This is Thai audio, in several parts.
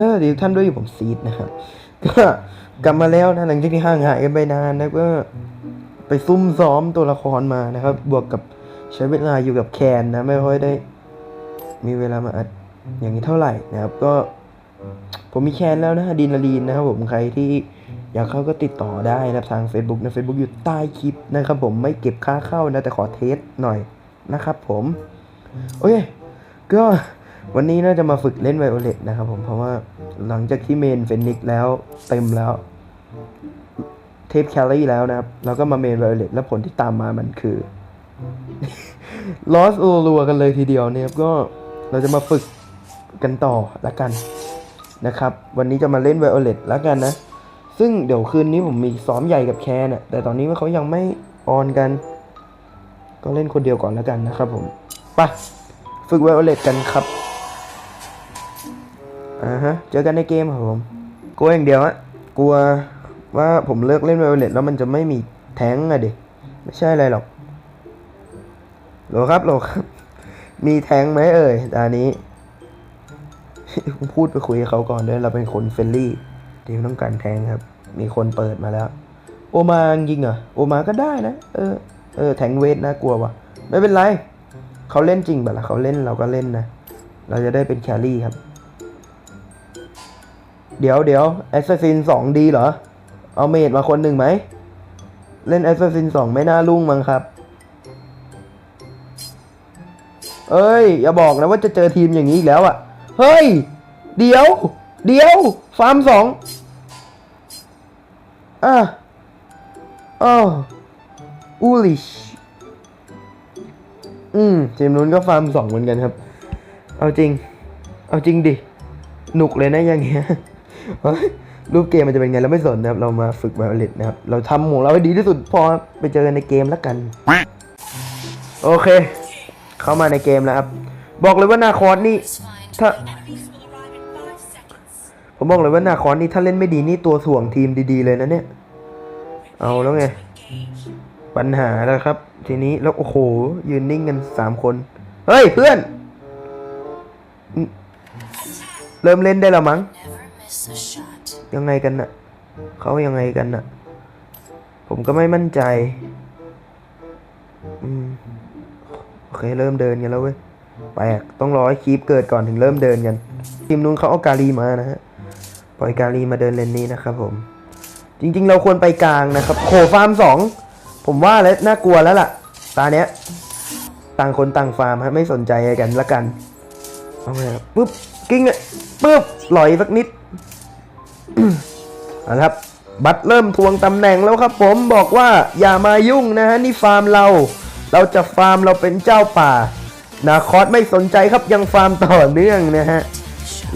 เออดีท่านด้วยอยู่ผมซีดนะครับ ก็กลับมาแล้วนะหลังจากที่ห่างหายกันไปนานนะก็ไปซุ่มซ้อมตัวละครมานะครับ บวกกับใช้เวลาอยู่กับแคนนะ ไม่ค่อยได้ มีเวลามาอัดอย่างนี้เท่าไหร่นะครับ ก็ ผมมีแคนแล้วนะดีนาลีนนะครับผมใครที่อยากเข้าก็ติดต่อได้นะทาง Facebook นะ Facebook อยู่ใต้คลิปนะครับผมไม่เก็บค่าเข้านะ แต่ขอเทสหน่อยนะครับผม โอเคก็ วันนี้น่าจะมาฝึกเล่นไวโอเลตนะครับผมเพราะว่าหลังจากที่เมนเฟนิกแล้วเต็มแล้ว เทปแคลรี่แล้วนะครับ แล้วก็มาเมนไวโอเลตแล้วผลที่ตามมามันคือลอสรัวกันเลยทีเดียวเนี่ยครับก็เราจะมาฝึกกันต่อละกันนะครับ วันนี้จะมาเล่นไวโอเลตละกันนะ ซึ่งเดี๋ยวคืนนี้ผมมีซ้อมใหญ่กับแคนน่ะแต่ตอนนี้เขายังไม่ออนกัน ก็เล่นคนเดียวก่อนแล้วกันนะครับผมไปฝึกไวโอเลตกันครับ อ่าฮะ เจอกันในเกมครับผมกลัวอย่างเดียวอะกลัวว่าผมเลิกเล่นไวโอเลตแล้วมันจะไม่มีแทงอะดิไม่ใช่อะไรหรอกโหลครับโหลครับ มีแทงไหมเอ่ยตอนนี้พูดไปคุยกับเขาก่อนด้วยเราเป็นคนเฟรนลี่ทีมต้องการแทงครับ มีคนเปิดมาแล้ว โอมาจริงเหรอโอมาก็ได้นะ เออ เออ แทงเวทน่ากลัววะไม่เป็นไร เขาเล่นจริงแบบละเขาเล่นเราก็เล่นนะ เราจะได้เป็นแครี่ครับ เดี๋ยวเดี๋ยวแอสซัสซินสองดีเหรอ เอาเมดมาคนหนึ่งไหม เล่นแอสซัสซินสองไม่น่ารุ่งมั้งครับ เอ้ย อย่าบอกนะว่าจะเจอทีมอย่างนี้อีกแล้วอะ่ะ เฮ้ย เดี๋ยว เดี๋ยว ฟาร์มสองอะอ้าวอูลิชอืมทีมนู้นก็ฟาร์มสองเหมือนกันครับ เอาจริง เอาจริงดิหนุกเลยนะอย่างเงี้ยเฮ้ย รูปเกมมันจะเป็นไงเราไม่สนนะครับ เรามาฝึกไวโอเลตนะครับ เราทำของเราให้ดีที่สุดพอไปเจอกันในเกมแล้วกัน โอเค เข้ามาในเกมแล้วครับ บอกเลยว่านาคอสนี่ถ้าผมบอกเลยว่านาคอนนี่ถ้าเล่นไม่ดีนี่ตัวถ่วงทีมดีๆเลยนะเนี่ย เอาแล้วไง ปัญหาแล้วครับ ทีนี้แล้วโอ้โห ยืนนิ่งกันสามคน เฮ้ยเพื่อน เริ่มเล่นได้แล้วมั้ง ยังไงกันน่ะเขายังไงกันน่ะ ผมก็ไม่มั่นใจ อืม โอเค เริ่มเดินกันแล้วเว้ย แปลก ต้องรอให้คีปเกิดก่อนถึงเริ่มเดินกัน ทีมนู้นเขาเอากาลีมานะฮะ ปล่อยกาลีมาเดินเลนนี้นะครับผม จริง ๆ เราควรไปกลางนะครับ โขฟาร์มสอง ผมว่าแล้วน่ากลัวแล้วล่ะ ตาเนี้ย ต่างคนต่างฟาร์มฮะ ไม่สนใจกันละกัน เอาไงครับปุ๊บ กิ้งเลยปุ๊บลอยสักนิด เอาละครับ บัตรเริ่มทวงตำแหน่งแล้วครับ ผมบอกว่าอย่ามายุ่งนะฮะนี่ฟาร์มเรา เราจะฟาร์มเราเป็นเจ้าป่า นาคอสไม่สนใจครับยังฟาร์มต่อเนื่องนะฮะ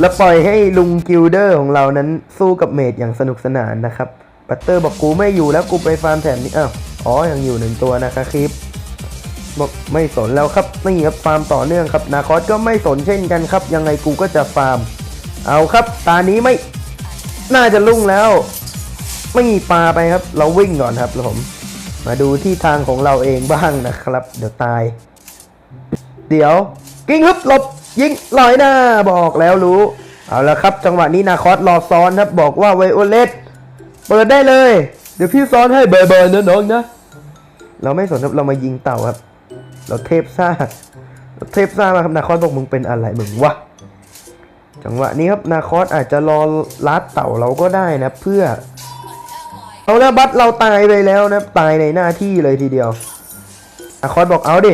แล้วปล่อยให้ลุงกิลเดอร์ของเรานั้นสู้กับเมดอย่างสนุกสนานนะครับ บัตเตอร์บอกกูไม่อยู่แล้วกูไปฟาร์มแถมนี้อ้าวอ๋อยังอยู่หนึ่งตัวนะครับคลิปบอกไม่สนแล้วครับนี่ครับฟาร์มต่อเนื่องครับนาคอสก็ไม่สนเช่นกันครับ ยังไงกูก็จะฟาร์ม เอาครับ ตานี้ไม่ น่าจะลุ่งแล้ว ไม่มีปลาไปครับ เราวิ่งก่อนครับแล้วผม มาดูที่ทางของเราเองบ้างนะครับ เดี๋ยวตาย เดี๋ยว กิ้งฮึบหลบยิงลอยหน้าบอกแล้วรู้ เอาละครับ จังหวะนี้นาคอสรอซ้อนครับ บอกว่าไวโอเลตเปิดได้เลย เดี๋ยวพี่ซ้อนให้เบย์ๆนะน้องนะ เราไม่สนครับเรามายิงเต่าครับ เราเทพซ่าเราเทพซ่ามาครับนาคอสบอกมึงเป็นอะไรมึงวะ จังหวะนี้ครับนาคอสอาจจะรอลัดเต่าเราก็ได้นะเพื่อเอาละบัตเราตายไปแล้วนะตายในหน้าที่เลยทีเดียวนาคอสบอกเอาดิ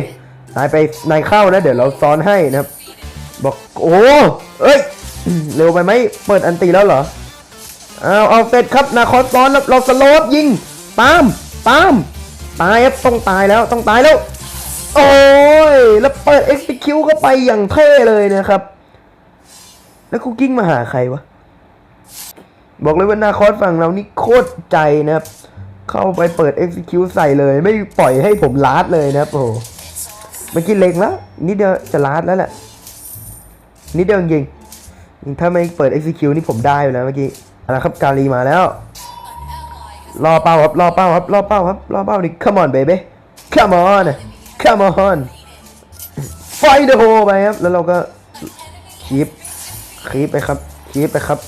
นายไปนายเข้านะเดี๋ยวเราซ้อนให้นะครับ บอกโอ้เอ้ยเร็วไปไหมเปิดอันตีแล้วเหรอเอาเอาเสร็จครับนาคอสซ้อนเราสโลปยิงตามตามตายครับต้องตายแล้วต้องตายแล้ว โอ้ยแล้วเปิด execute เข้าไปอย่างเท่เลยนะครับ แล้วกูกิ้งมาหาใครวะ บอกเลยว่านาคอสฝั่งเรานี่โคตรใจนะครับ เข้าไปเปิด execute ใส่เลย ไม่ปล่อยให้ผมลาดเลยนะครับ โอ้โหเมื่อกี้เล็งแล้วนิดเดียวจะลาดแล้วแหละนิดเดียวจริงถ้าไม่เปิด execute นี่ผมได้อยู่แล้วเมื่อกี้เอาละครับกาลีมาแล้วรอเป้าครับรอเป้าครับรอเป้าครับรอเป้าดิ come on baby come on come on ไฟเดอะโฮไปครับ แล้วเราก็คีบ คีบไปครับ คีบไปครับ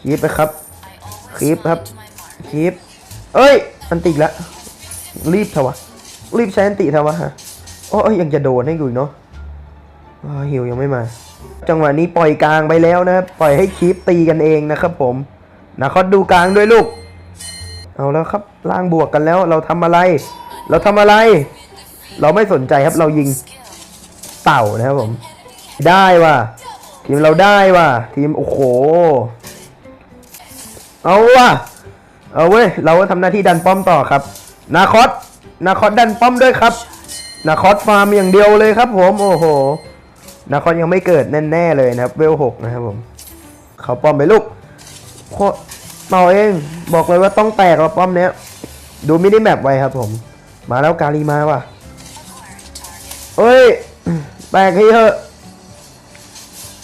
คีบไปครับ คีบครับ คีบเอ้ย อันติอีกแล้วรีบเถอะวะ รีบใช้อันติเถอะวะฮะโอ้ยยังจะโดนให้กูอีกเนาะอ้าวฮิวยังไม่มา จังหวะนี้ปล่อยกลางไปแล้วนะครับ ปล่อยให้คีปตีกันเองนะครับผมนะเขาดูกลางด้วยลูก เอาแล้วครับ ล่างบวกกันแล้ว เราทำอะไร เราทำอะไร เราไม่สนใจครับ เรายิงเต่านะครับผม ได้ว่ะ ทีมเราได้ว่ะ ทีม โอ้โห เอาว่ะ เอาเว้ย เราก็ทำหน้าที่ดันป้อมต่อครับ นาคอสนาคอสดันป้อมด้วยครับ นาคอสฟาร์มอย่างเดียวเลยครับผม โอ้โห นาคอสยังไม่เกิดแน่ๆเลยนะครับ เวลหกนะครับผม เขาป้อมไปลูกโคตรเป่าเอง บอกเลยว่าต้องแตกแล้วป้อมเนี้ย ดูมินิแมปไว้ครับผม มาแล้วกาลีมาว่ะเอ้ย แตกให้เถอะ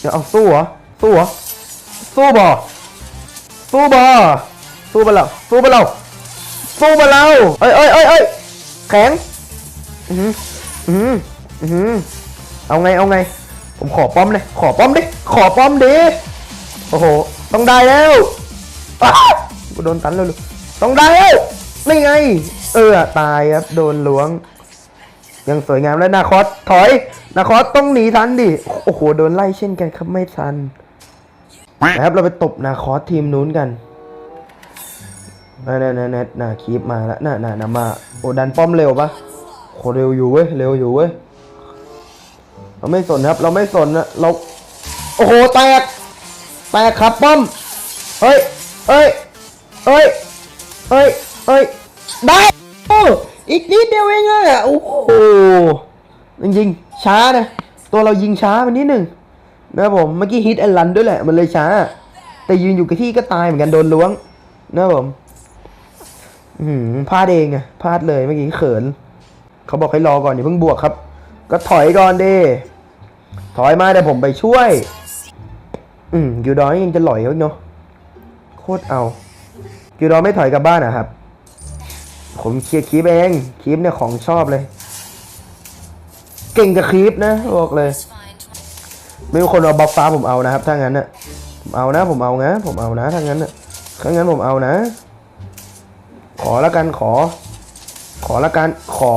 จะเอาสู้เหรอ สู้เหรอ สู้บ่ สู้บ่ สู้ไปแล้วสู้ไปแล้วสู้ไปแล้วเอ้ยเอ้ยเอ้ยเอ้ยแข็ง อืออืออือเอาไง เอาไง ผมขอป้อมเลย ขอป้อมดิ ขอป้อมดิ โอ้โห ต้องได้แล้วกูโดนตันเลยลูกต้องได้แล้วนี่ไง เออ ตายครับ โดนล้วง ยังสวยงามแล้วนาคอสถอยนาคอสต้องหนีทันดิ โอ้โหโดนไล่เช่นกันครับไม่ทันนะครับเราไปตบนาคอสทีมนู้นกันน่าน่าน่าน่าน่าคีบมาแล้วน่าน่าน่ามาโอ้ดันป้อมเร็วปะโคเร็วอยู่เว้ยเร็วอยู่เว้ยเราไม่สนครับ เราไม่สนนะเราโอ้โหแตกแตกครับป้อมเฮ้ยเฮ้ยเฮ้ยเฮ้ยเฮ้ยได้ อีกนิดเดียวเองอะโอ้โหจริงๆช้านะ ตัวเรายิงช้าไปนิดหนึ่งนะครับผมเมื่อกี้ฮิตแอนลันด้วยแหละ มันเลยช้า แต่ยืนอยู่กับที่ก็ตายเหมือนกันโดนล้วงนะครับผมอืมพลาดเองอะพลาดเลยเมื่อกี้เขิน เขาบอกให้รอก่อนอย่าเพิ่งบวกครับ ก็ถอยก่อนดิถอยมาเดี๋ยวผมไปช่วย อืมกิวดอนยังจะหล่อยเขาเนาะโคตรเอากิวดอนไม่ถอยกลับบ้านอะครับ ผมเคลียร์คีปเองคีปเนี่ยของชอบเลย เก่งกับคีปนะบอกเลย ไม่มีคนเอาบัฟฟ้าผมเอานะครับถ้างั้นน่ะผมเอานะผมเอานะผมเอานะถ้างั้นน่ะถ้างั้นผมเอานะ ขอละกันขอ ขอละกันขอ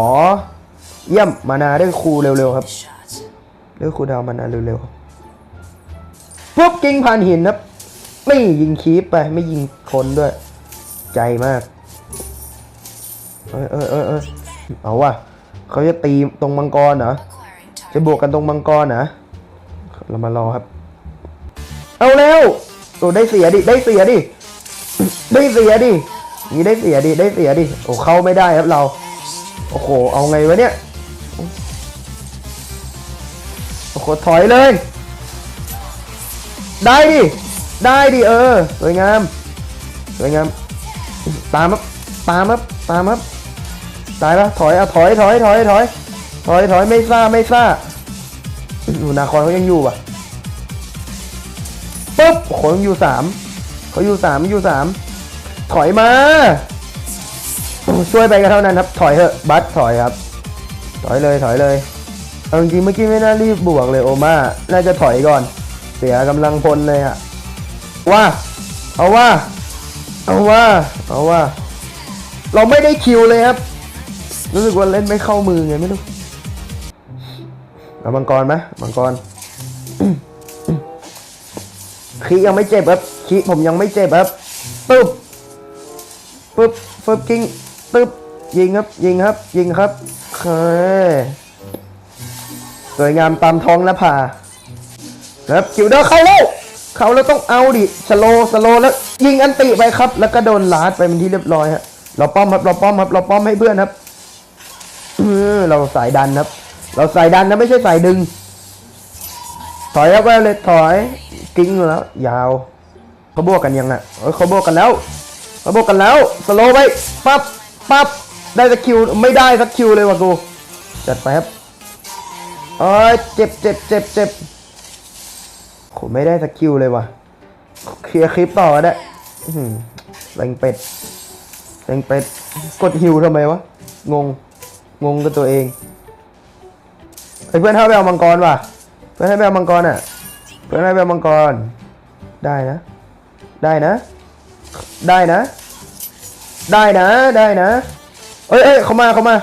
เยี่ยมมานาได้ครูเร็วๆครับได้ครูดาวมานาเร็วๆปุ๊บยิงผ่านหินครับไม่ยิงคีปไปไม่ยิงคนด้วย ใจมาก เอยเอยเอยเอยเอาว่ะเขาจะตีตรงมังกรเหรอ จะบวกกันตรงมังกรนะเรามารอครับ เอาแล้วโอ้ได้เสียดิ ได้เสียดิ ได้เสียดิ นี่ได้เสียดิ ได้เสียดิ โอ้เข้าไม่ได้ครับเรา โอ้โห เอาไงวะเนี่ย โอ้โห ถอยเลย ได้ดิ ได้ดิเออ สวยงาม สวยงาม ตามครับ ตามครับ ตามครับ ตายปะถอยเอาถอยถอยถอยถอยถอยถอยไม่ซ่าไม่ซ่าอยู่นาคอนเขายังอยู่ปะปุ๊บโอ้โหยังอยู่สามเขาอยู่สามอยู่สามถอยมาช่วยไปก็เท่านั้นครับ ถอยเถอะบัสถอยครับ ถอยเลยถอยเลยเอาจริงเมื่อกี้ไม่น่ารีบบวกเลยโอมาน่าจะถอยก่อน เสียกำลังพลเลยอะว่าเอาว่า เอาว่า เอาว่า เราไม่ได้คิวเลยครับ รู้สึกว่าเล่นไม่เข้ามือไงไม่รู้เอามังกรไหมมังกรคียังไม่เจ็บครับคีผมยังไม่เจ็บครับปึ๊บปึ๊บปึ๊บยิงปึ๊บยิงครับ ยิงครับ ยิงครับเคยสวยงามตามท้องและผ่าครับคิวเดอร์เข้าแล้วเข้าแล้วต้องเอาดิสโลสโลแล้ว ยิงอันติไปครับ แล้วก็โดนลาดไปเป็นที่เรียบร้อยฮะเราป้อมครับเราป้อมครับเราป้อมให้เพื่อนครับ ออเราสายดันครับ เราสายดันนะไม่ใช่สายดึง ถอยครับไปเลยถอยกิ้งแล้ว ยาวเขาบวกกันยังอะเขาบวกกันแล้วเขาบวกกันแล้วสโลไปปั๊บปั๊บได้สักคิวไม่ได้สักคิวเลยว่ะกูจัดไปครับเอ้ยเจ็บเจ็บเจ็บเจ็บโหไม่ได้สักคิวเลยว่ะเคลียร์คลิปต่อได้แรงเป็ดแรงเป็ดกดฮิวทำไมวะ งง งงกับตัวเองไอ้เพื่อนให้ไปเอามังกรว่ะ เพื่อนให้ไปเอามังกรอะ เพื่อนให้ไปเอามังกร ได้นะ ได้นะ ได้นะ ได้นะ ได้นะ เอ้ยเอ้ยเขามาเขามา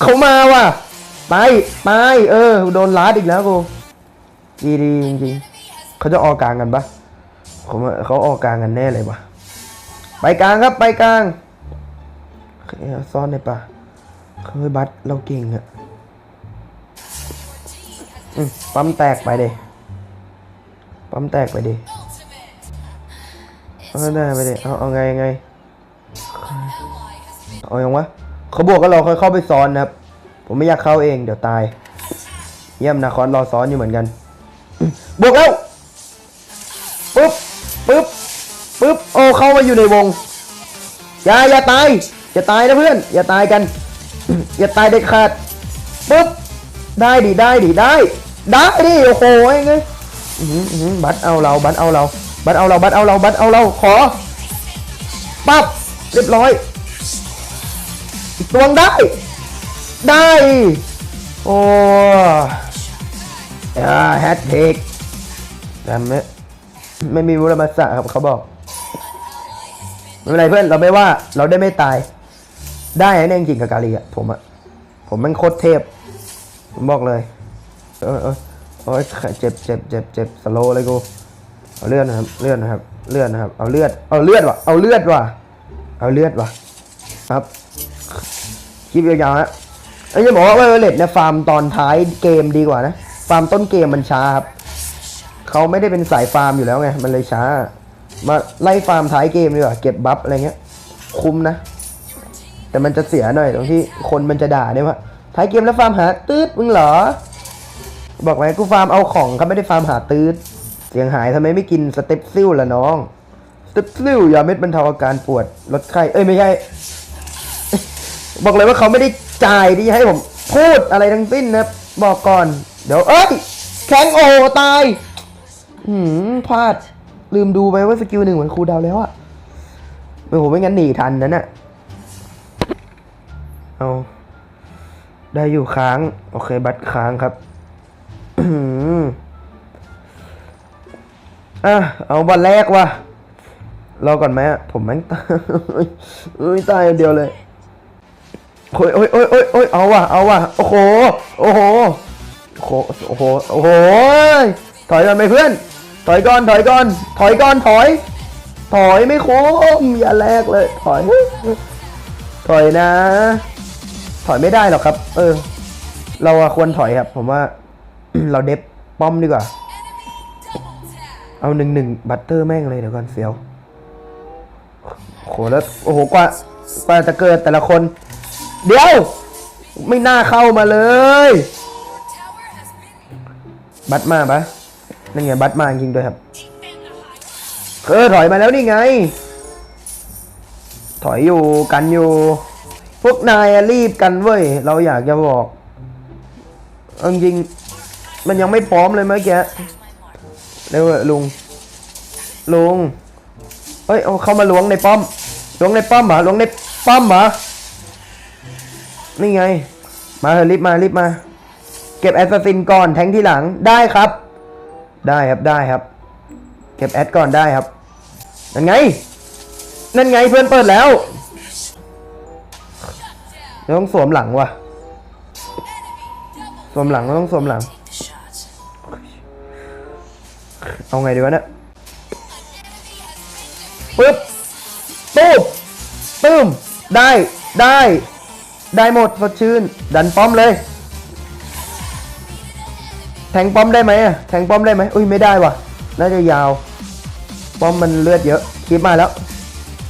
เขามาว่ะ ไป ไป เออ โดนลัดอีกแล้วกูดีดีจริงๆเขาจะออกกลางกันปะเขาเขาออกกลางกันแน่เลยปะไปกลางครับ ไปกลางซ่อนในป่ะ เฮ้ยบัตเราเก่งอะอืมปั๊มแตกไปเดปั๊มแตกไปเดเอาได้ไปดิเอาเอาไงไงเอาอยังวะเขาบวกก็เราค่อยเข้าไปซ้อนนะครับ ผมไม่อยากเข้าเองเดี๋ยวตาย เยี่ยมนะคอนรอซ้อนอยู่เหมือนกัน บวกแล้วปึ๊บปึ๊บปึ๊บโอ้เข้ามาอยู่ในวง อย่าอย่าตาย อย่าตายนะเพื่อน อย่าตายกัน อย่าตายเด็ดขาดปึ๊บได้ดิได้ดิได้ ได้ดิโอ้โหไงอื้อหืออื้อหือบัตรเอาเราบัตรเอาเราบัตรเอาเราบัตรเอาเราบัตรเอาเราขอปั๊บเรียบร้อยอีกตวงได้ ได้ โอ้แฮตเทคแต่ไม่ไม่มีวุฒิมาสะครับเขาบอก ไม่เป็นไรเพื่อนเราไม่ว่าเราได้ไม่ตาย ได้แน่จริงกับกาลีอะผมอะผมมันโคตรเทพผมบอกเลย เออเออโอ้ยเจ็บเจ็บเจ็บเจ็บสโลเลยกูเอาเลือดนะครับ เลือดนะครับ เลือดนะครับ เอาเลือด เอาเลือดว่ะ เอาเลือดว่ะ เอาเลือดว่ะ ครับ คลิปยาวๆนะไอ้จะบอกว่าเวเลตเนี่ยฟาร์มตอนท้ายเกมดีกว่านะ ฟาร์มต้นเกมมันช้าครับ เขาไม่ได้เป็นสายฟาร์มอยู่แล้วไง มันเลยช้า มาไล่ฟาร์มท้ายเกมดีกว่า เก็บบัฟอะไรเงี้ย คุ้มนะ แต่มันจะเสียหน่อยตรงที่คนมันจะด่าเนี่ยว่าท้ายเกมแล้วฟาร์มหาตืดมึงเหรอ บอกไว้กูฟาร์มเอาของครับไม่ได้ฟาร์มหาตืดเสียงหายทำไมไม่กินสเต็ปซิลล่ะน้องสเต็ปซิลยาเม็ดบรรเทาอาการปวดลดไข้เอ้ยไม่ใช่ บอกเลยว่าเขาไม่ได้จ่ายที่ให้ผมพูดอะไรทั้งสิ้นนะบอกก่อน เดี๋ยวเอ้ยแข็งโอตายหืมพลาดลืมดูไปว่าสกิลหนึ่งเหมือนครูดาวแล้วอะไม่ผมไม่งั้นหนีทันนั่นน่ะ เอา ได้อยู่ค้าง โอเค บัตรค้างครับอืมอะเอาวันแรกว่ะรอก่อนไหมผมแม่งตายเอ้ยตายเดียวเลยโอ้ยโอ้ยโอ้ยโอ้ยโอ้ยเอาว่ะเอาว่ะโอ้โหโอ้โหโอ้โหโอ้โหถอยก่อนไหมเพื่อน ถอยก่อนถอยก่อน ถอยก่อนถอย ถอยไม่คุ้มอย่าแลกเลย ถอย ถอยนะ ถอยไม่ได้หรอกครับ เออ เราควรถอยครับ ผมว่า เราเด็บป้อมดีกว่า เอาหนึ่งหนึ่งบัตเตอร์แม่งเลยเดี๋ยวก่อนเสียวโหแล้วโอ้โหกว่ากว่าจะเกิดแต่ละคน เดี๋ยว ไม่น่าเข้ามาเลย บัตมาปะนั่นไงบัตมาจริงด้วยครับเออถอยมาแล้วนี่ไง ถอยอยู่กันอยู่ พวกนายอะรีบกันเว้ย เราอยากจะบอกเอาจริงๆมันยังไม่พร้อมเลยเมื่อกี้เร็วอะลุง ลุง เฮ้ยเอาเข้ามาล้วงในป้อมล้วงในป้อมเหรอล้วงในป้อมเหรอนี่ไง มาเถอะรีบมารีบมา เก็บแอสซัสซินก่อนแทงที่หลังได้ครับ ได้ครับได้ครับ เก็บแอดก่อนได้ครับนั่นไง นั่นไงเพื่อนเปิดแล้ว เดี๋ยวต้องสวมหลังว่ะ สวมหลังต้องสวมหลัง เอาไงดีวะเนี่ยปึ๊บตูบตึ้ม ได้ ได้ ได้หมดสดชื่น ดันป้อมเลย แทงป้อมได้ไหมอะแทงป้อมได้ไหมอุ้ยไม่ได้ว่ะ น่าจะยาว ป้อมมันเลือดเยอะ คลิปมาแล้ว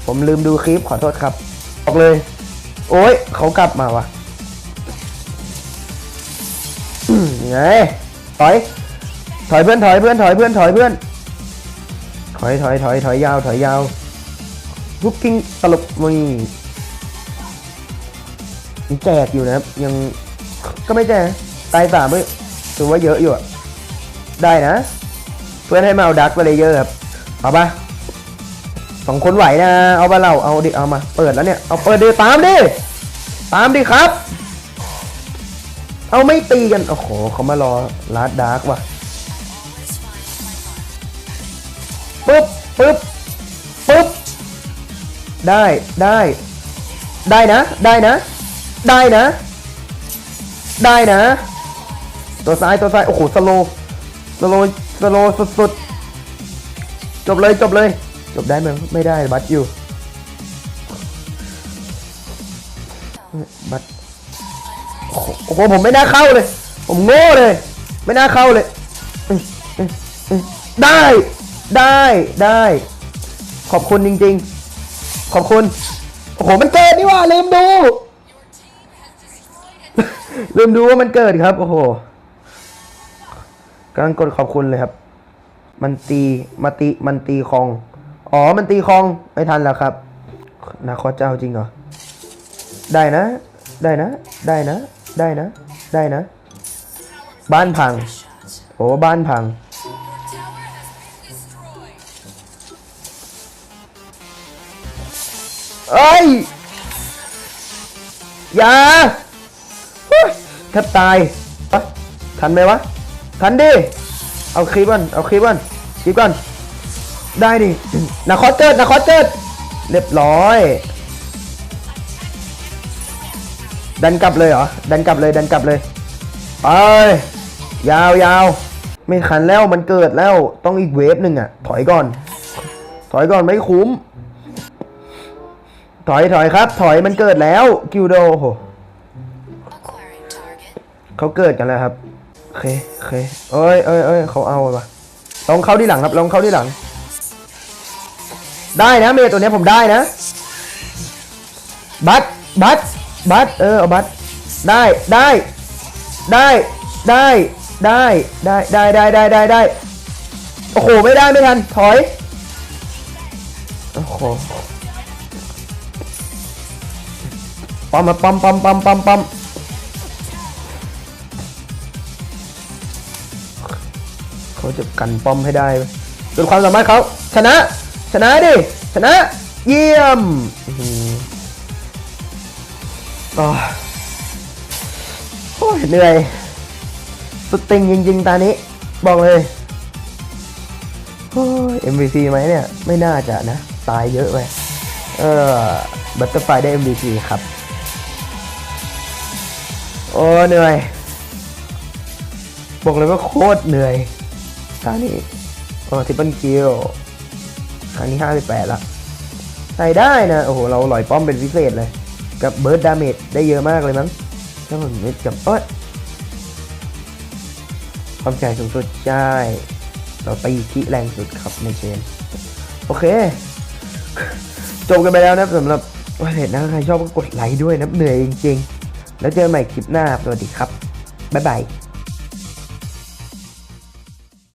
ผมลืมดูคลิปขอโทษครับ ออกเลย โอ้ยเขากลับมาว่ะไงถอย ถอยเพื่อนถอยเพื่อนถอยเพื่อนถอยเพื่อน ถอยถอยถอยถอยยาวถอยยาวฮุกกิ้งตลบมึงยังแจกอยู่นะครับ ยังก็ไม่แจกตายสามเลยถือว่าเยอะอยู่อะได้นะ เพื่อนให้มาเอาดักไปเลยเยอะครับ เอาปะ องคนไหวนะ เอาปะเราเอาดิเอามา เปิดแล้วเนี่ย เอาเปิดดิตามดิ ตามดิครับ เอาไม่ตีกัน โอ้โหเขามารอลาดดาร์กว่ะปึ๊บปึ๊บปึ๊บได้ได้ ได้นะ ได้นะ ได้นะ ได้นะ ตัวซ้ายตัวซ้าย โอ้โห สโลสโลสโลสุดๆ จบเลยจบเลย จบได้ไหมไม่ได้บัตอยู่ บัตโอ้โหผมไม่น่าเข้าเลย ผมโง่เลย ไม่น่าเข้าเลย ได้ได้ได้ ขอบคุณจริง ๆ ขอบคุณโอ้โหมันเกิดนี่ว่าลืมดูลืมดูว่ามันเกิดครับ โอ้โหกำลังกดขอบคุณเลยครับ มันตีมาตีมันตีคอง อ๋อ มันตีคองไม่ทันแล้วครับ นาคอเจ้าจริงเหรอ ได้นะ ได้นะ ได้นะ ได้นะ ได้นะ บ้านพัง โอ้บ้านพัง เอ้ย อย่าเฮ้ยแทบตายวะทันไหมวะ ทันดิ เอาคลิปก่อน เอาคลิปก่อนคลิปก่อน ได้ดินาคอสเกิดนาคอสเกิดเรียบร้อย ดันกลับเลยเหรอ ดันกลับเลย ดันกลับเลย ไป ยาวยาวไม่ขันแล้วมันเกิดแล้ว ต้องอีกเวฟหนึ่งอะ ถอยก่อน ถอยก่อนไม่คุ้ม ถอยถอยครับ ถอยมันเกิดแล้วกิวโดโหเขาเกิดกันแล้วครับ โอเคโอเคเอ้ยเอ้ยเอ้ยเขาเอาปะลองเข้าที่หลังครับ ลองเข้าที่หลัง ได้นะเมย์ตัวนี้ผมได้นะ บัตบัตบัตเออเอาบัตได้ได้ได้ได้ได้ได้ได้ได้ได้ได้ได้โอ้โหไม่ได้ไม่ทันถอยโอ้โหปั๊มมาปั๊มปั๊มปั๊มปั๊มปั๊มเขาจะกันป้อมให้ได้ไหมจนความสามารถเขาชนะ ชนะดิ ชนะ เยี่ยมโอ้ยเหนื่อย สุดติงจริงๆ ตานี้ บอกเลยโอ้ย MVP ไหมเนี่ย ไม่น่าจะนะ ตายเยอะไปเออบัตเตอร์ไฟได้ MVP ครับ โอ้เหนื่อย บอกเลยว่าโคตรเหนื่อยตานี้อ๋อทิปเปิลคิว ครั้งที่ห้าสิบแปดละใส่ได้นะ โอ้โห เราหลอยป้อมเป็นพิเศษเลย กับเบิร์ดดาเมจได้เยอะมากเลยมั้งถ้าผมไม่จับเอ้ยความใจสูงสุดใช่เราตีที่แรงสุดครับในเกมโอเค จบกันไปแล้วนะสำหรับวันเด็นะใครชอบก็กดไลค์ด้วยนะเหนื่อยจริง ๆ แล้วเจอกันใหม่คลิปหน้าสวัสดีครับ บ๊ายบาย